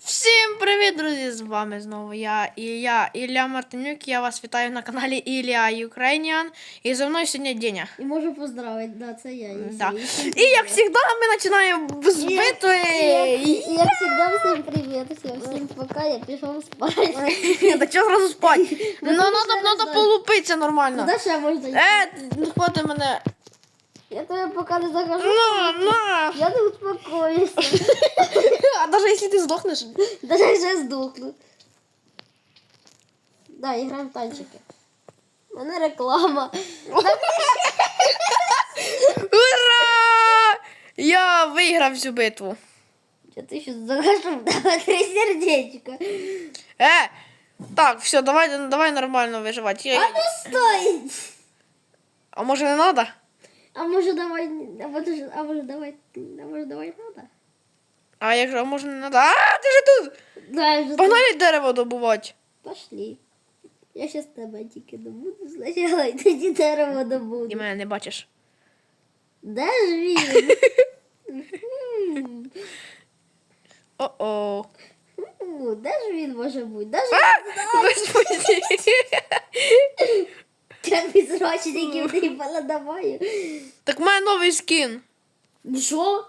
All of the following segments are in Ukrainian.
Всім привіт, друзі! З вами знову я і я, Ілля Мартинюк. Я вас вітаю на каналі Ілля Ukrainian. І зі мною сьогодні Деня. І можу поздравити, да, це я. І Да. І як завжди, ми починаємо з битви. І як, завжди, всім привіт, всім, всім пока, я пішов спати. Та чого зразу спати? Ну, знаю. полупитися нормально. Куди ще можна? Е, не хвати мене. Я тебе поки не захожу. На, на. Я не успокоюся. А навіть якщо ти здохнеш. Даже вже здохну. Да, і граємо в танчики. У мене реклама. Ура! Я виграв цю битву. Я ти ще давай три сердечка. Е, так, все, давай, давай нормально виживати. А ну стой! А може не треба? А може давай, а може, а може давай, а може давай надо? А якщо а може не треба? А, ти же тут! Да, я вже Погнали дерево добувати. Пошли. Я щас тебе тільки добуду спочатку, і тоді дерево добуду. мене не бачиш. Де ж він? М, О-о. м, Де ж він може бути? Де ж! Господи. він підсрочників ти поладаваю? Так в мене новий скін. Що?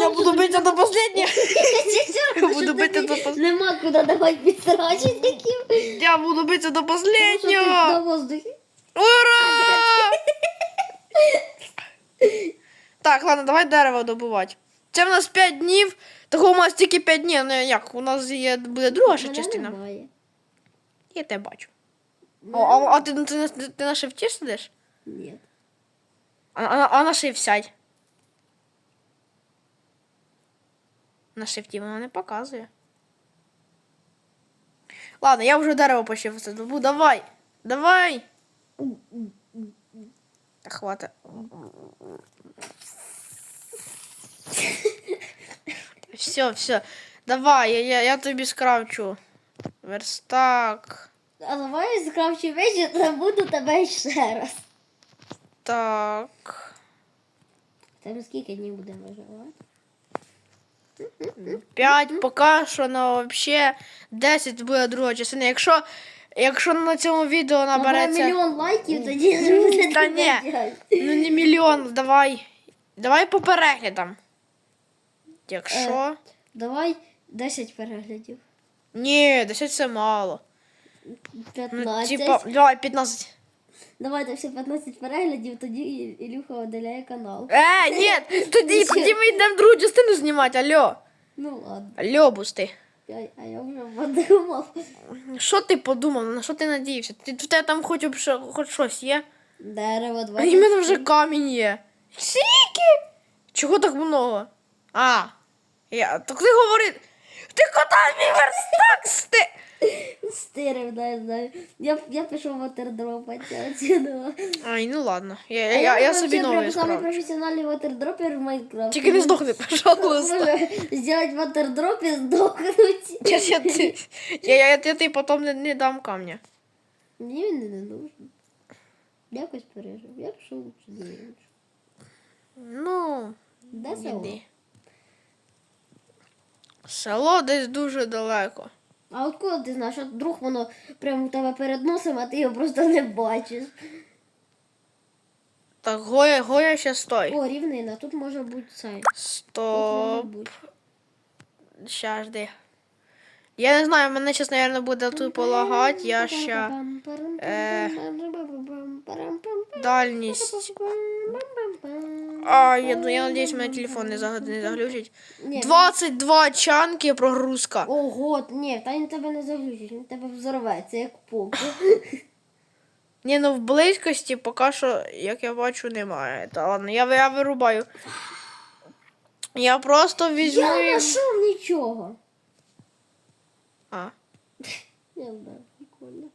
Я буду бити до останнього. Я буду бити до пос- Нема куди давати підсрочників. Я буду бити до Тому що ти на останнього. воздухі. Ура! Так, ладно, давай дерево добувати. Це в нас 5 днів. Того у нас тільки 5 днів. Ну як, у нас є, буде друга ще Мене частина. немає. Я тебе бачу. О, а, а ти, ти, ти, ти на шифті сидиш? Ні. А, а, а на шифт сядь. На шифті воно не показує. Ладно, я вже дерево почав добу. Давай. Давай. Та хвата. Все, все. Давай, я, я, я тобі скравчу. Верстак. А давай скравчу вечір, забуду тебе ще раз. Так. Тебе скільки днів будемо виживати? 5 поки що на вообще 10 буде друга частина. Якщо, якщо на цьому відео Набере набереться. мільйон лайків, тоді вже буде Та ні. Ну не мільйон, давай. Давай по переглядам. Якщо. Давай 10 переглядів. Ні, 10 це мало. Ну, 15. типа, давай 15. Давайте всі 15 переглядів, тоді І- Ілюха видаляє канал. Е, ні, тоді, тоді ми йдемо другу частину знімати. Алло. Ну ладно. Алло, бусти. Я, а я вже подумав. Що ти подумав? На що ти надіявся? Ти в тебе там хоч, об- хоч щось є? Дерево А 20. в мене вже камінь є. Скільки? Чого так много? А. Я. Так ти говори. Ти кота мій верстак сти. Стирив, знаю, знаю. Я, я пішов ватердропати оцінила. Ай, ну ладно. Я, я, я, я собі новий Самый справлю. професіональний ватердропер в Майнкрафті. Тільки не здохни, пожалуйста. Сделать ватердроп і здохнуть. Я, я, ти- я, я, я, я тобі потім не, не дам камня. Мені він не нужен. Якось пережив. Я пішов лучше іншого. Ну, Де село? іди. Село десь дуже далеко. А от коли ти знаєш, от вдруг воно прямо у тебе перед носом, а ти його просто не бачиш. Так, Гоя, Гоя ще стой. О, рівнина, тут може бути цей. Тут може Стоп. бути. Ща жди. Я не знаю, мене зараз, мабуть, буде тут полагати. Я ще е, дальність. А, я, ну, я надіюсь, мене телефон не, заг- не заглючить. Ні, 22 чанки прогрузка. Ого, ні, та він тебе не заглючить, він тебе взорветься, як поки. Ні, ну в близькості поки що, як я бачу, немає. Та ладно, я, я вирубаю. Я просто візьму. Я знайшов нічого. А, Я знаю, прикольно.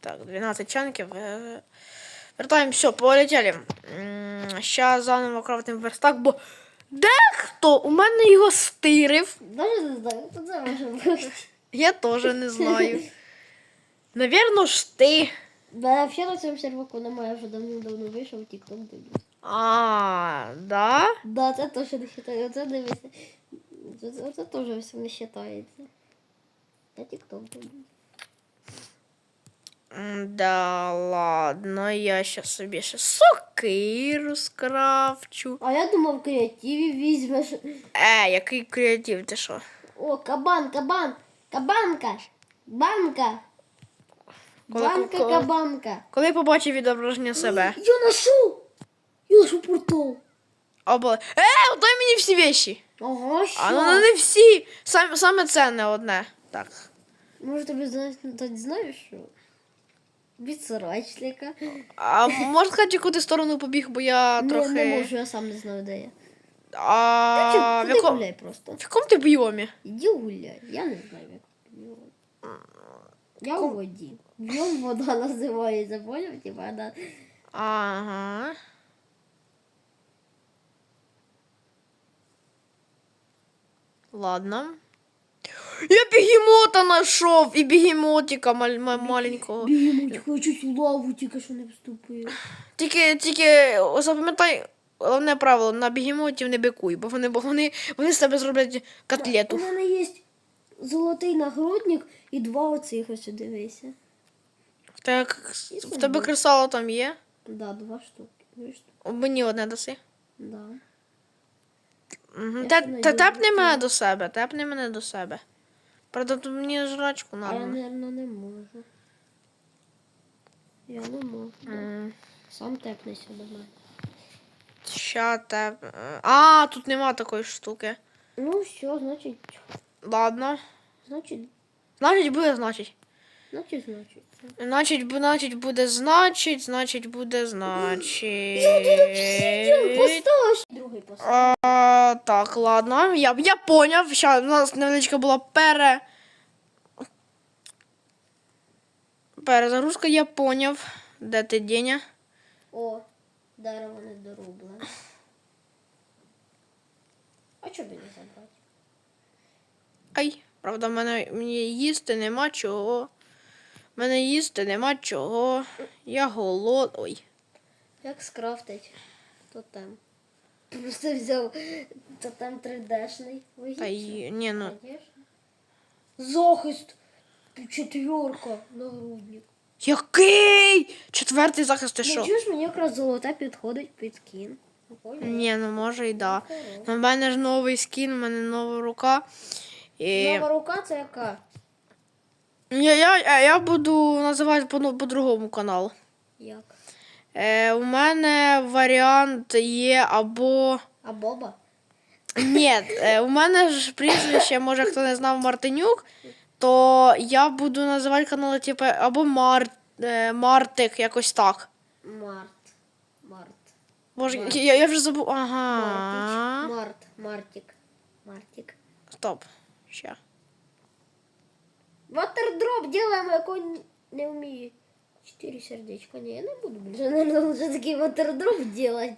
так, 12 чанків. Е, Вертаємо, все, полетіли. Зараз заново крафтим верстак, бо дехто у мене його стирив. Даже не знаю, то це може бути. Я теж не знаю. Навірно ж ти. Да, взагалі на цьому серваку немає, вже давно-давно вийшов, тік-ток дивлюсь. А, да? Да, це точно не вважаю. Оце дивися. Це, це, це теж не вважається. Та тік-ток Да, ладно, я щас собі ще сокиру скрафчу. А я думав, в креативі візьмеш. Е, який креатив, ти що? О, кабан, кабан, кабанка, банка. Коли- Банка, коли- кабанка. Коли побачив відображення себе. Я нашов! Я нашов портал. Або. Е, дай мені всі вещі. Ага, що? А ну не всі. Саме, саме це не одне. Так. Може тобі знаєш, ти знаєш що? Від сорочника. А можна сказати, яку ти сторону побіг, бо я трохи. не можу, я сам не знаю, де я. А, ти яко... гуляй просто. в якому ти біомі? Іди гуляй. Я не знаю, як біом. Я у воді. Біом вода називається, поняв? Типа, вона... Ага. Ладно. Я бігемота знайшов і бігемотика маль- ма- маленького. Бігемо, хочу цю лаву, тільки що не вступив. Тільки, тільки о, запам'ятай головне правило, на бігемотів не бикуй, бо вони, бо вони, вони з тебе зроблять У котлету. мене є золотий нагрудник і два оцих ось дивися. В тебе, к- в тебе кресало там є? Да, два штуки. Дві штуки. Мені одне даси. Да. Угу. Та, та тепни мене до себе, тепни мене до себе. Правда, тут мені жрачку А я, надо. мабуть, не можу. Я не можу. М, Сам тепнися до мене. Ща теп... А, тут нема такої штуки. Ну, все, значить, Ладно. значить, Значить, буде значить. Значить, значить. Значить, бу- значить буде значить, значить буде значить. Другий постав. А, так, ладно. Я, я поняв. Ща, у нас невеличка була пере. Перезагрузка, я поняв. Де ти Деня? О, дерево не дорублене. А чого б і не забрати? Ай, правда, в мене мені їсти нема чого. Мене їсти нема чого. Я голод. Ой. Як скрафтить тотем? Просто взяв тотем 3D-шний. Та й, ні, ну. Захист. Четверка. Нагрудник. Який? Четвертий захист ти Ну, що? чуєш, мені якраз золоте підходить під скін. Ну. Ні, ну може і да. У мене ж новий скін, у мене нова рука. І... Нова рука це яка? Я, я, я буду називати по, ну, по-другому канал. Як? Е, у мене варіант є або. А Боба? Ні, е, у мене ж прізвище, може хто не знав Мартинюк, то я буду називати канал, типу, або Мар, е, Мартик, якось так. Март. Март. Боже, Март. я, я вже забув. Ага. Мартич. Март. Мартик. Мартик. Стоп. Ще. Ватердроп делаем, як он не вміє. Чотири сердечка. Ні, я не буду більше, наверное, вже такий ватердроп делать.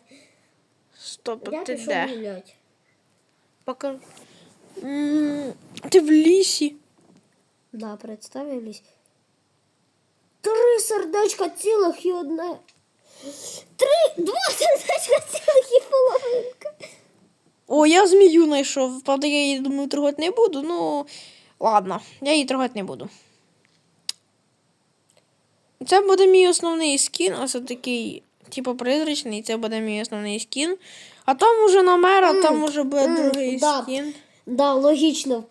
Стоп, Я ти пішов де? гулять. Пока. М, Ти в лісі. Да, представились. Три сердечка цілих і одне. Три, два сердечка цілих і половинка. О, я змію знайшов. Правда, я її думаю, трогати не буду. Ну, ладно, я її трогати не буду. Це буде мій основний скін, ось такий, типу, призрачний, це буде мій основний скін. А там уже на а там уже буде mm, другий да. скін. Да, логічно.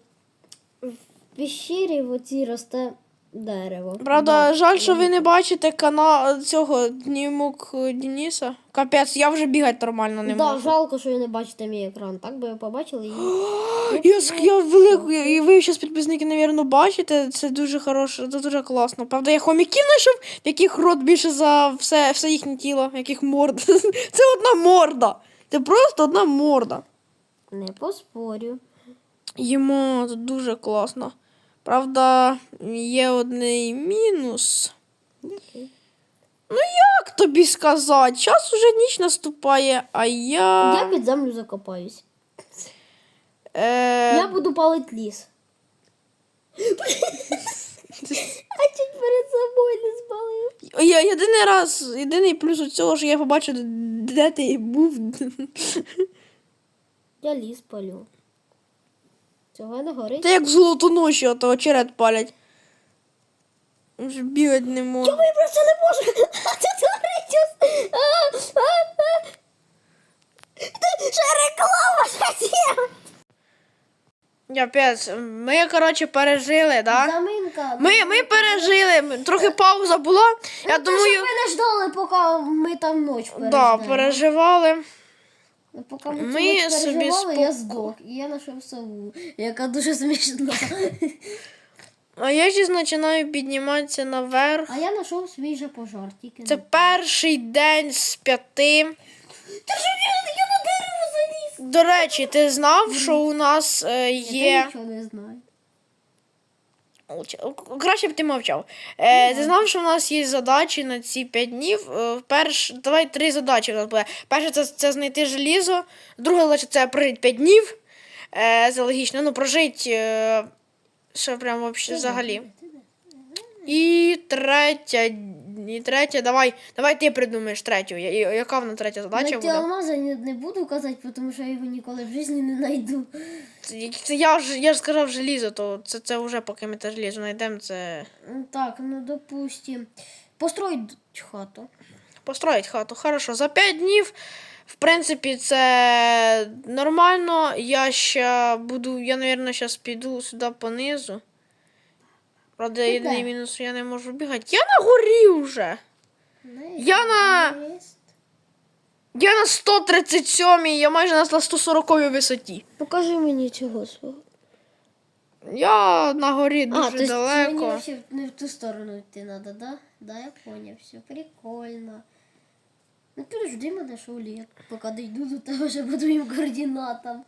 В пещері в оці росте дерево. Правда, Да. жаль, що ви не бачите канал цього днімок Дениса. Капець, я вже бігати нормально не Да, можу. жалко, що ви не бачите мій екран. Так би ви побачили і. Я, ск- я велику, і ви зараз підписники, напевно, бачите. Це дуже хороше, це дуже класно. Правда, я хомяків знайшов, в яких рот більше за все, все їхнє тіло, в яких морда. Це одна морда. Це просто одна морда. Не поспорю. Йому це дуже класно. Правда, є один мінус. Окей. Як тобі сказати? Час уже ніч наступає, а я. Я під землю закопаюсь. Е... Я буду палити ліс. А чуть перед собою не спалив. Я єдиний раз, єдиний плюс у цього, що я побачив, де ти був. Я ліс палю. Цього не горить. Це як золотоноші, ото очерет палять. Вже бігати не можу. Я просто не можу. А це а. Ти ще реклама хотів. Капець, ми, коротше, пережили, да? Заминка. Ми, ми пережили, ми- трохи пауза була. Я думаю, Ми не ждали, поки ми там ніч переждали. да, переживали. Поки ми, Ми собі переживали, спок- я здох. І я знайшов сову, яка дуже смішна. А я зараз починаю підніматися наверх. А я знайшов свій же пожар, тільки Це не- перший день з п'яти. Та що я, я на дерево заліз? До речі, ти знав, що у нас е, Я нічого не знаю. Краще б ти мовчав. Е, ти знав, що в нас є задачі на ці 5 днів. Е, перш, давай три задачі в нас буде. Перше це, це знайти желізо. друге лише це прожити 5 днів. Е, це логічно. Ну, прожити. Е, що прям взагалі. І третя. І третя, давай, давай ти придумаєш третю. Я- Яка вона третя задача Знайти буде? алмаза не, не буду казати, тому що я його ніколи в житті не знайду. Це- це Я ж я ж сказав желізо, то це, це вже поки ми те желізо знайдемо, це Так, ну допустим. Построить хату. построїть хату. Хорошо, за 5 днів, в принципі, це нормально. Я ще буду, я, мабуть, зараз піду сюди понизу. Правда, Ти єдиний мінус, що я не можу бігати. Я на горі вже. Я на- Я на 137, я майже на 140 висоті. Покажи мені цього свого. Я на горі дуже а, то есть мені далеко. не в ту сторону йти надо, да? Да, я понял, все прикольно. Ну подожди мене, Шулі, я поки дійду до тебе вже по твоїм координатам.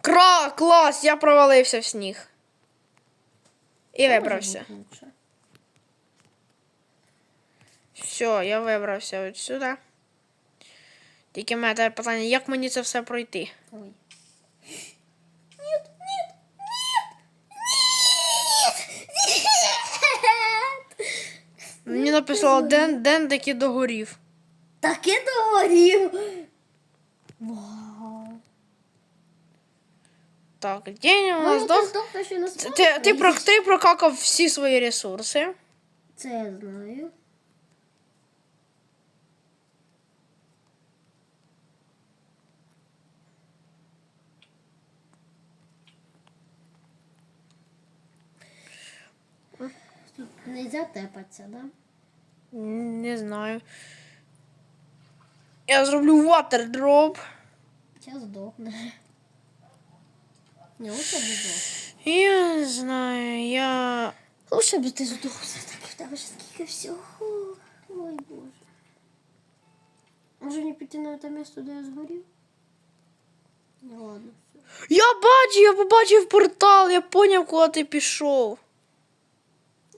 Кра, клас, я провалився в сніг. І вибрався. Все, я вибрався от сюди. Тільки в мене тепер питання, як мені це все пройти? Ой. Мені написало Ден, Ден таки догорів. Таке говорив. Вау. Так, день у нас Ну, ти здохнеш і не Ти, ти, про, ти прокакав всі свої ресурси. Це я знаю. Тут нельзя тепатися, да? Не знаю. Я зроблю ватердроп. Сейчас здохне. Не лучше б. Я не знаю, я. Лучше б ти здох все-таки. В тебе ж скільки всього. Ой, боже. Може не піти на те місце, де я згорів? Ну ладно. Я бачу, я побачив портал, я поняв, куди ти пішов.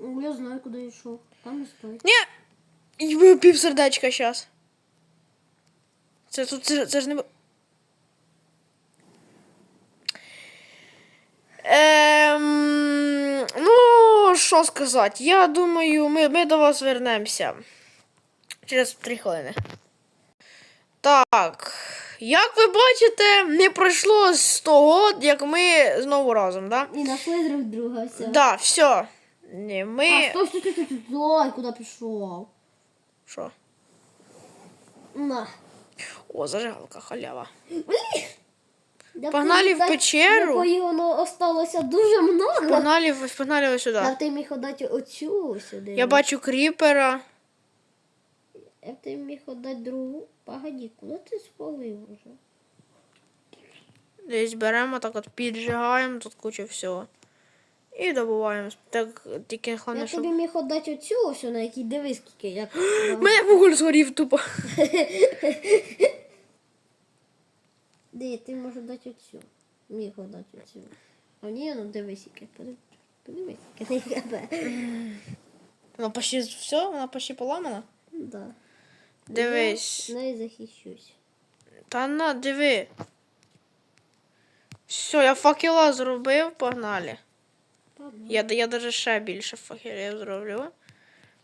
О, я знаю, куди я йшов. Там і стой. Ні. Пів сердечка зараз. Це тут це, це ж не. Ем, ну, що сказати? Я думаю, ми, ми до вас вернемося. Через три хвилини. Так. Як ви бачите, не пройшло 100 год, як ми знову разом, да? І знайшли друг друга все. Да, все. Ні, ми. А, стой, стой, стой, стой, стой, куди пішов? Що? На. О, зажигалка, халява. Де Погнали в печеру. Якої воно осталося дуже много. Погнали, погнали ось сюди. Я б ти міг отдати оцю сюди. Я бачу кріпера. Я ти міг отдати другу. Погоди, куди ти спалив уже? Десь беремо, так от піджигаємо, тут куча всього. І добуваємо. Так, тільки Я головне, тобі міг отдати оцю ось, на якій дивись, скільки як. Мене вуголь згорів тупо. Де, ти можеш дати оцю. Міг отдати оцю. А ні, ну дивись, яке. Подивись, подивись, яке не. Вона почти все, вона почти поламана. Да. Дивись. Я не захищусь. Та на, диви. Все, я факела зробив, погнали. Ладно. Я, я даже ще більше факелів зроблю.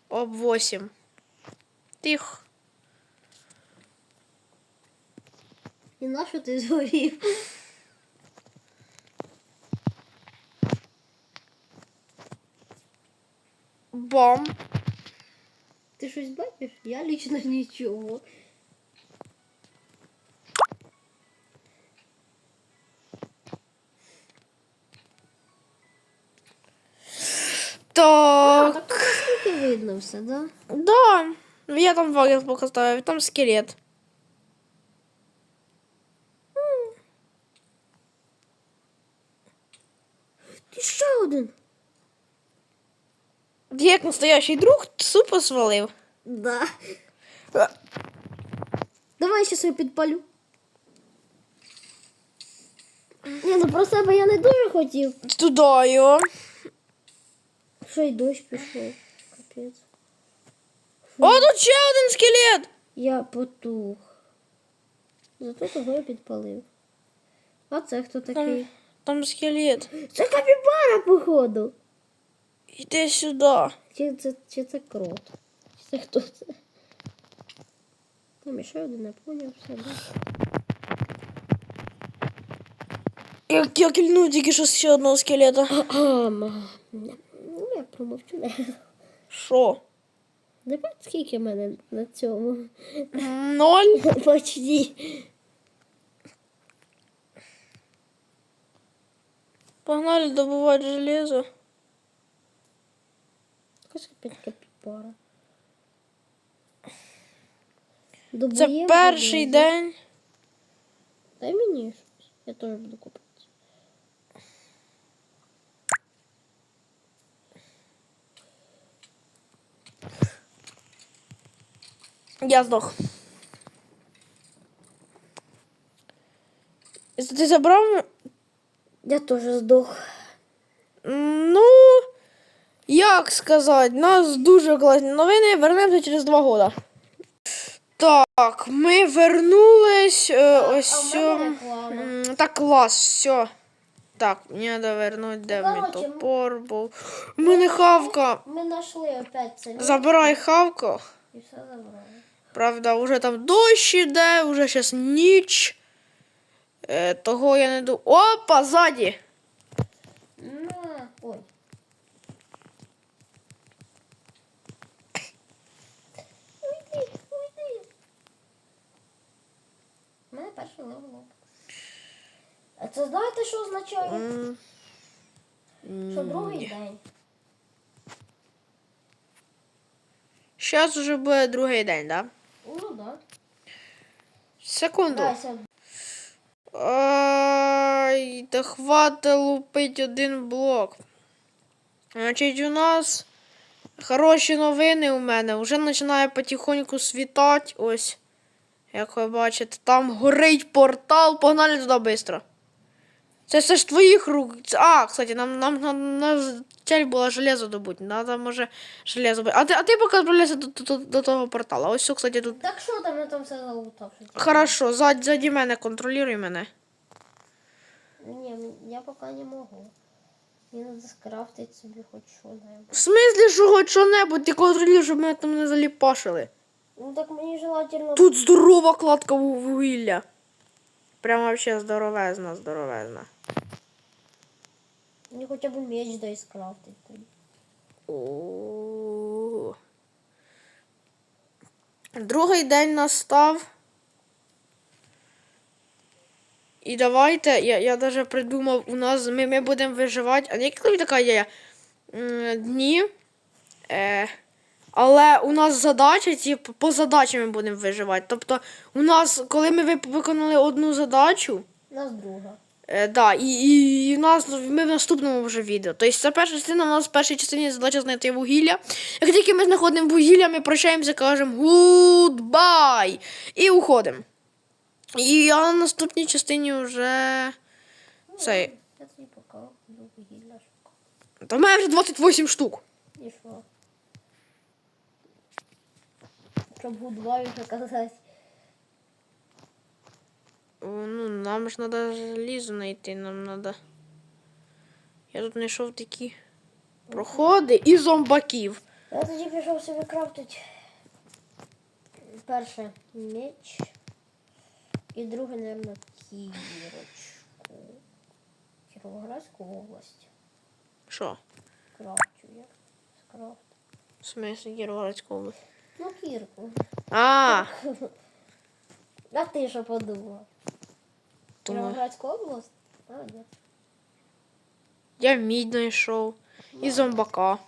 Об 8. Тих. І нащо ты згорів? Бом. Ты что бачиш? Я лично ничего. Так. А, так видно все, да? Да. Я там вагер поставив, там скелет. Ти ще один. Як настоящий друг супо свалив. Да. Давай я підпалю. Ні, ну про себе я не дуже хотів. Туда його. Що й дощ пішов. Капець. О, тут ще один скелет! Я потух. Зато того я підпалив. А це хто такий? Там скелет. Це капібара, походу. Іди сюди. Чи це, чи це крот? Чи це хто це? Там ще один не поняв все. Да? Як я кільнув тільки що ще одного скелета. Ам, Ну, я промовчу. не. Що? Не бачиш, скільки в мене на цьому? Ноль? Почти. Погнали добувати железо. Капібара. Це перший железо. день. Дай мені щось. Я теж буду купити. Я здох. Ти забрав? Я теж здох. Ну, як сказати, нас дуже класні новини. Вернемося через два года. Так, ми вернулись. е, ось. а в мене реклама. М, Так, клас, все. Так, мені треба вернути, де мій коротше, топор був. У мене хавка. Ми знайшли опять це. місце Забирай хавку. І все забрали. Правда, вже там дощ іде, вже зараз ніч. Е, того я не ду. Опа, ззаді! На, ой. Уйди, уйди. У мене перший левел. А це знаєте, що означає? М, Що другий день. Щас уже буде другий день, да? Ну да. Секунду. Дайся. Ай, да хвата лупить один блок. Значить, у нас хороші новини у мене. Вже починає потихоньку світати. Ось. Як ви бачите, там горить портал. Погнали туди швидко. Це все ж твоїх рук. А, кстати, нам, нам, нам, нам цель була железо добути. Надо, може, железо добути. А ти, а ти поки відправляйся до, до, до того портала. Ось, все, кстати, тут. Так що там я там все залутав? Хорошо, ззаді мене, контролюй мене. Ні, я поки не можу. Мені треба скрафтити собі хоч що-небудь. В смислі, що хоч що-небудь, ти контролюєш, щоб мене там не заліпашили. Ну так мені желательно. Тут здорова кладка ву- вугілля. Прям вообще здоровезна, здоровезна. Мені хоча б меч дай скрафтити. тоді. О. Другий день настав. І давайте, я, я даже придумав, у нас ми, ми будемо виживати. А тобі така є? Дні. Е, але у нас задача, типу, по задачі ми будемо виживати. Тобто, у нас, коли ми виконали одну задачу, У нас друга. Е, да, і, і, і в нас ми в наступному вже відео. Тобто це перша частина, у нас в першій частині задача знайти вугілля. Як тільки ми знаходимо вугілля, ми прощаємося, кажемо гудбай і уходимо. І а на наступній частині вже. Я шукати. Та в мене вже 28 штук. І що? Щоб гудбаю вже казати. Ну, нам ж треба желізо знайти, нам треба. Я тут знайшов такі проходи і зомбаків. Я тоді пішов собі крафтити. Перше меч. І друге, мабуть, кірочку. Кіровоградську область. Що? Крафтю я. Скрафт. В смысле, Кіровоградська область. Ну, Кірку. А, А ти що подумав? Думаю, Кіровоградська область? Молодець. я мідь знайшов. І зомбака.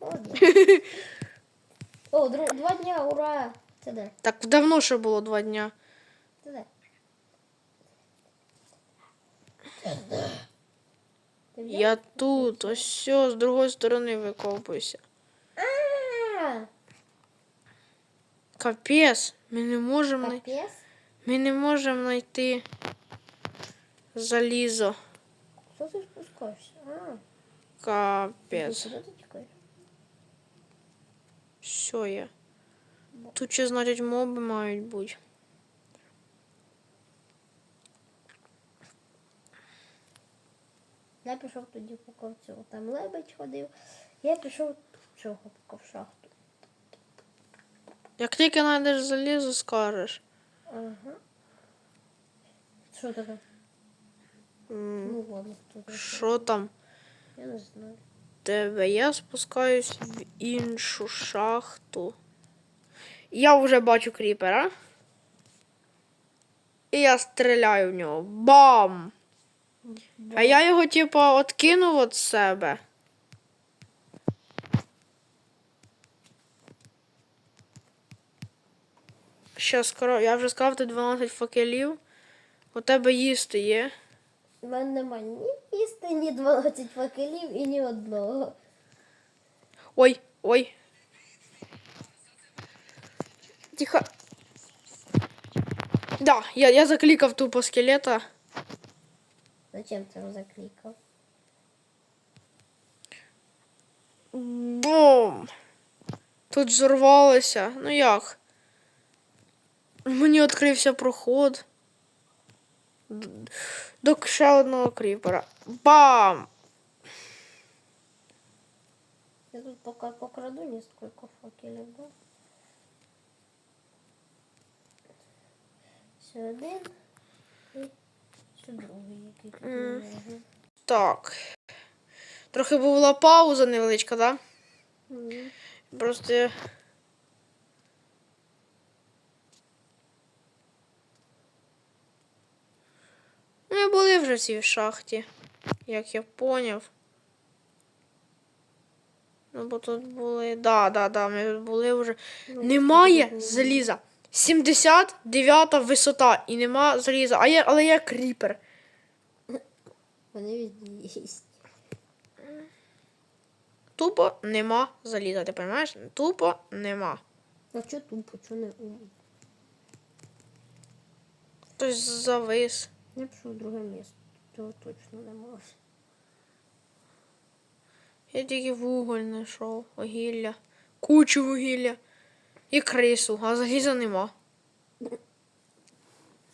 Молодець. О, два дня, ура! Це де? Так давно ще було два дня. Це де? Я тут, ось все, з другої сторони викопуюся. Капець, ми не можемо Капець. ми не можемо знайти залізо. Що ти спускаєшся? А, Капець. Що є? Тут ще, значить, моби мають бути. Я пішов тоді по ковцю. Там лебедь ходив. Я пішов поки в шахту. Як тільки знайдеш залізо, скажеш. Ага. Що таке? Ну ладно, хто? Що там? Я не знаю. тебе. Я спускаюсь в іншу шахту. Я вже бачу кріпера. І я стріляю в нього. Бам! А я його, типа, откинув від себе. Щас, скоро, я вже сказав, ти 12 факелів. У тебе їсти є. У мене немає ні їсти, ні 12 факелів і ні одного. Ой, ой. Тихо. Да, я, я закликав тупо скелета. Зачем ти його заклікав? Бум. Тут взорвалося. Ну як? Мені відкрився проход. До ще одного кріпера. Бам! Я тут поки покраду несколько факелів, да? Ще один. І ще другий який тут Мгм. Так. Трохи була пауза невеличка, так? Да? Мгм. Просто. Ми були вже в цій шахті, як я поняв. Ну, бо тут були. Да, да, да, ми були вже. Немає заліза. 79 висота і нема заліза. А я, але я кріпер. Вони є. Тупо нема заліза, ти розумієш? Тупо нема. А чо тупо, чо не? Хтось завис. Я пішов в друге місце. Цього точно немає. Я тільки вуголь знайшов, вугілля, кучу вугілля і крису, а заліза нема. Ну,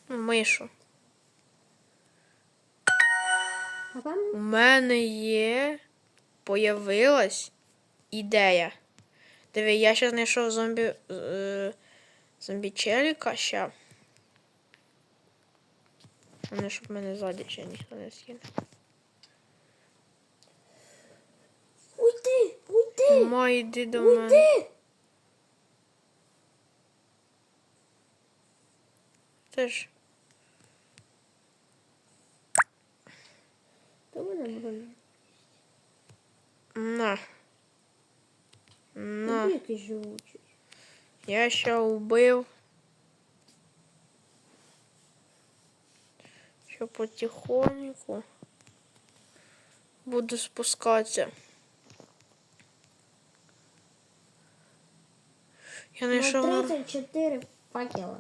Мишу. У мене є. Появилась ідея. Диви, я ще знайшов зомбі. Е, зомбі челіка ще. Вони щоб мене ззаді ще ніхто не скине. Уйди! Уйди! Ма, йди до мене. Уйди! Ти ж. То мене броню. На. На. Який живучий. Я ще убив. Ще потихоньку буду спускатися. Я знайшов. На 34 факела.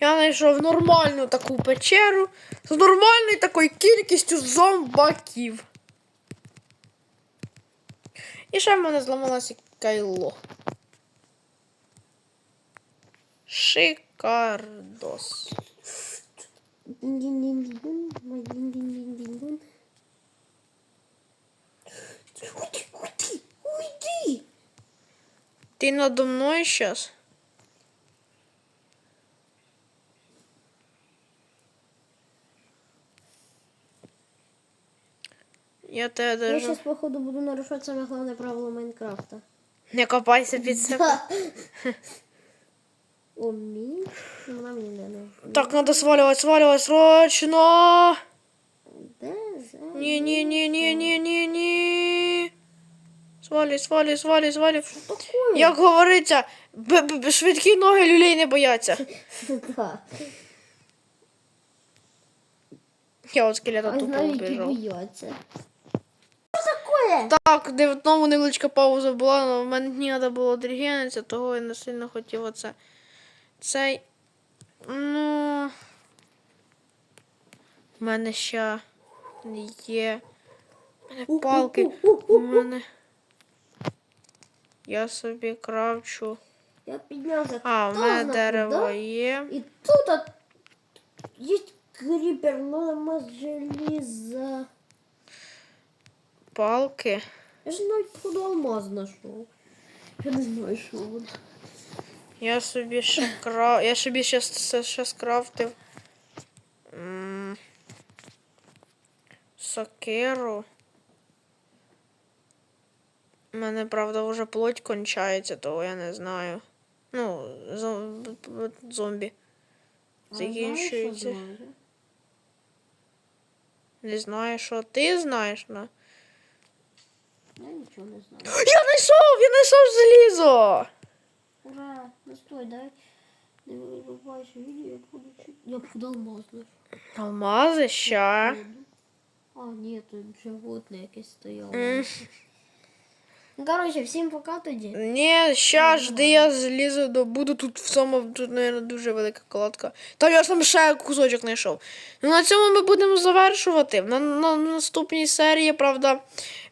Я знайшов нормальну таку печеру з нормальною такою кількістю зомбаків. І ще в мене зламалося кайло. Шикардос. Дин-дин-дин-дин-дин. Уйди, уйди, уйди! Ти надо мною зараз? Я тебе Я держу. зараз, походу, буду нарушати саме головне правило Майнкрафта. Не копайся під себе. О, мій? Вона мені не нужна. Так, надо сваливать, сваливать срочно. Де за? Ні. Свалі, свалі, свалі, свалі. Як говориться, б- б- швидкі ноги люлей не бояться. Да. Я от скелета тупо такое? Так, де в невеличка пауза була, але в мене не треба було дрігенитися, того я не сильно хотів оце. Цей. Ну. В мене ще є. У мене палки. У мене. Я собі кравчу. Я піднявся. А, Хто мене дерево є. І тут є кріпер, но нема желіза. Палки. Я ж навіть походу алмаз знайшов. Я не знаю, що воно. Я собі ще крав. Я собі ще, ще, ще скрафтив. м, Сокиру. У мене, правда, вже плоть кончається, того я не знаю. Ну, зом- зомбі. Закінчується. Не знаю, що ти знаєш, ну. Я нічого не знаю. Я знайшов! Я знайшов залізо! Ура! Ну стой, дай. Не вирубайся, відео, я буду чуть... Я походу алмаз знайшов. Алмази ща. А, ні, тут животне якесь стояло. М. Ну, коротше, всім пока тоді. Ні, ща жди, я злізу до буду тут в цьому тут, мабуть, дуже велика кладка. Та я ж там ще кусочок знайшов. Ну на цьому ми будемо завершувати. На, на наступній серії, правда,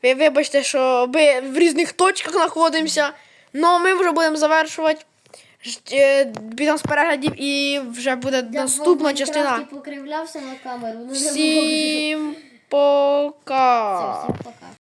ви вибачте, що ми в різних точках знаходимося. Ну ми вже будемо завершувати. Е, Бідом з переглядів і вже буде Я наступна частина. Покривлявся на камеру. Ну. Всім пока! всім пока.